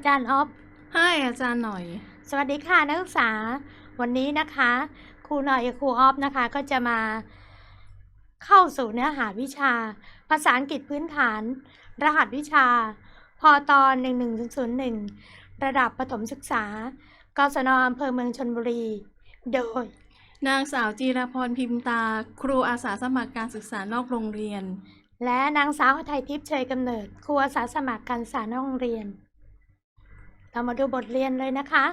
อาจารย์ออฟให้อาจารย์หน่อย สวัสดีค่ะนักศึกษา วันนี้นะคะครูหน่อยกับครูออฟนะคะก็จะมาเข้าสู่เนื้อหาวิชา ภาษาอังกฤษพื้นฐาน รหัสวิชาพต1101 ระดับประถมศึกษากศนอำเภอเมืองชนบุรี โดย นางสาวจีราพรพิมพ์ตา ครูอาสาสมัครการศึกษานอกโรงเรียน และนางสาวไทยทิพย์เชยกำเนิด ครูอาสาสมัครการศึกษานอกโรงเรียน เรามาดูบทเรียนเลยนะคะ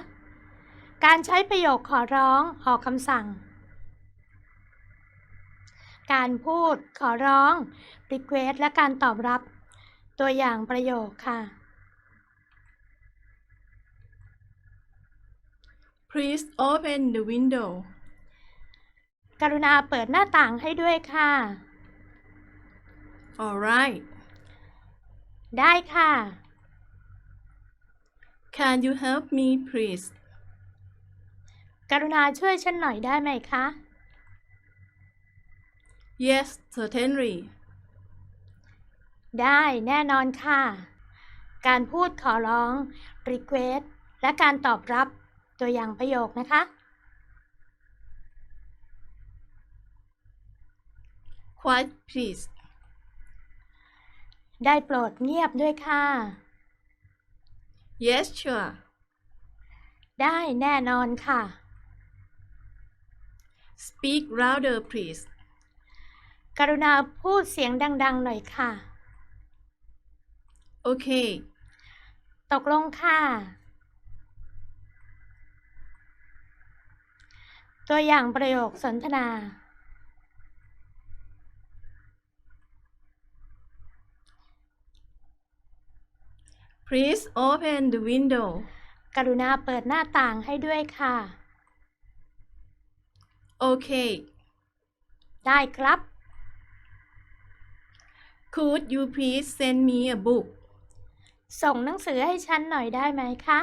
การใช้ประโยคขอร้องออกคำสั่ง การพูดขอร้อง request และการตอบรับ ตัวอย่างประโยคค่ะ Please open the window กรุณาเปิดหน้าต่างให้ด้วยค่ะ Alright ได้ค่ะ Can you help me please กรุณาช่วยฉันหน่อยได้ไหมคะ Yes certainly ได้แน่นอนค่ะ การพูดขอร้อง request และการตอบรับตัวอย่างประโยคนะคะ Quiet please ได้โปรดเงียบด้วยค่ะ Yes sure ได้แน่นอนค่ะ Speak louder please กรุณาพูดเสียงดัง ๆ หน่อยค่ะ Okay ตกลงค่ะ ตัวอย่างประโยคสนทนา Please open the window กรุณาเปิดหน้าต่างให้ด้วยค่ะ Okay ได้ครับ Could you please send me a book ส่งหนังสือให้ฉันหน่อยได้ไหมคะ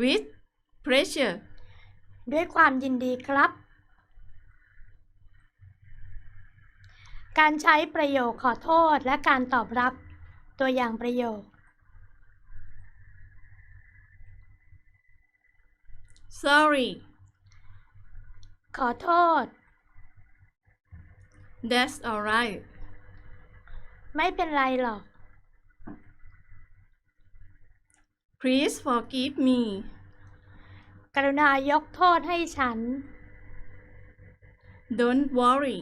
With pleasure ด้วยความยินดีครับ การใช้ประโยคขอโทษและการตอบรับ ตัวอย่างประโยค Sorry ขอโทษ That's alright ไม่เป็นไรหรอก Please forgive me กรุณายกโทษให้ฉัน Don't worry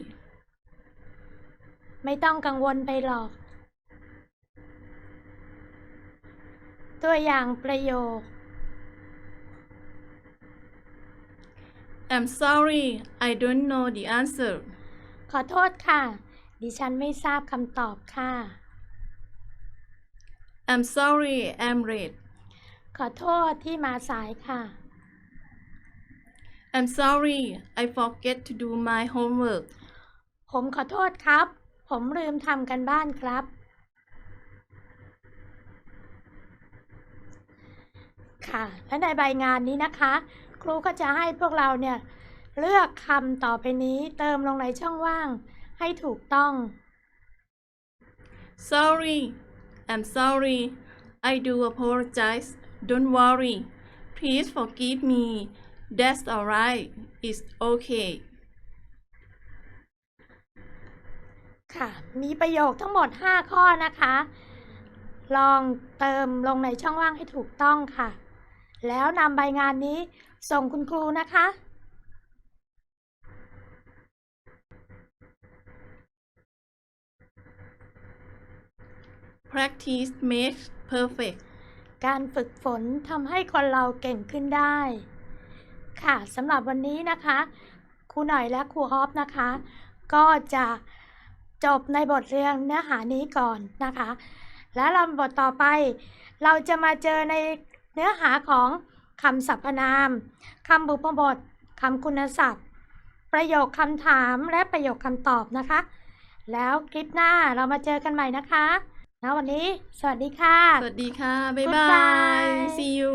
ไม่ต้องกังวลไปหรอก ตัวอย่างประโยค I'm sorry I don't know the answer ขอโทษค่ะ ดิฉันไม่ทราบคำตอบค่ะ I'm sorry I'm late ขอโทษที่มาสายค่ะ I'm sorry I forget to do my homework ผมขอโทษครับ ผมลืมทำกันบ้านครับ ค่ะและในใบงานนี้นะคะ ครูก็จะให้พวกเราเนี่ยเลือกคำต่อไปนี้เติมลงในช่องว่างให้ถูกต้อง Sorry I'm sorry I do apologize Don't worry Please forgive me That's alright It's okay ค่ะ มีประโยคทั้งหมด 5 ข้อนะคะ ลองเติมลงในช่องว่างให้ถูกต้องค่ะ แล้วนำใบงานนี้ส่งคุณครูนะคะ Practice makes perfect การฝึกฝนทำให้คนเราเก่งขึ้นได้ ค่ะสำหรับวันนี้นะคะครูหน่อยและครูฮอปนะคะ ก็จะจบในบทเรียนเนื้อหานี้ก่อนนะคะ แล้วลำบทต่อไป เราจะมาเจอใน เนื้อหาของคำสรรพนามคำบุพบทคำคุณศัพท์ ประโยคคำถามและประโยคคำตอบนะคะ แล้วคลิปหน้าเรามาเจอกันใหม่นะคะแล้ววันนี้ สวัสดีค่ะ สวัสดีค่ะ บ๊ายบาย Goodbye See you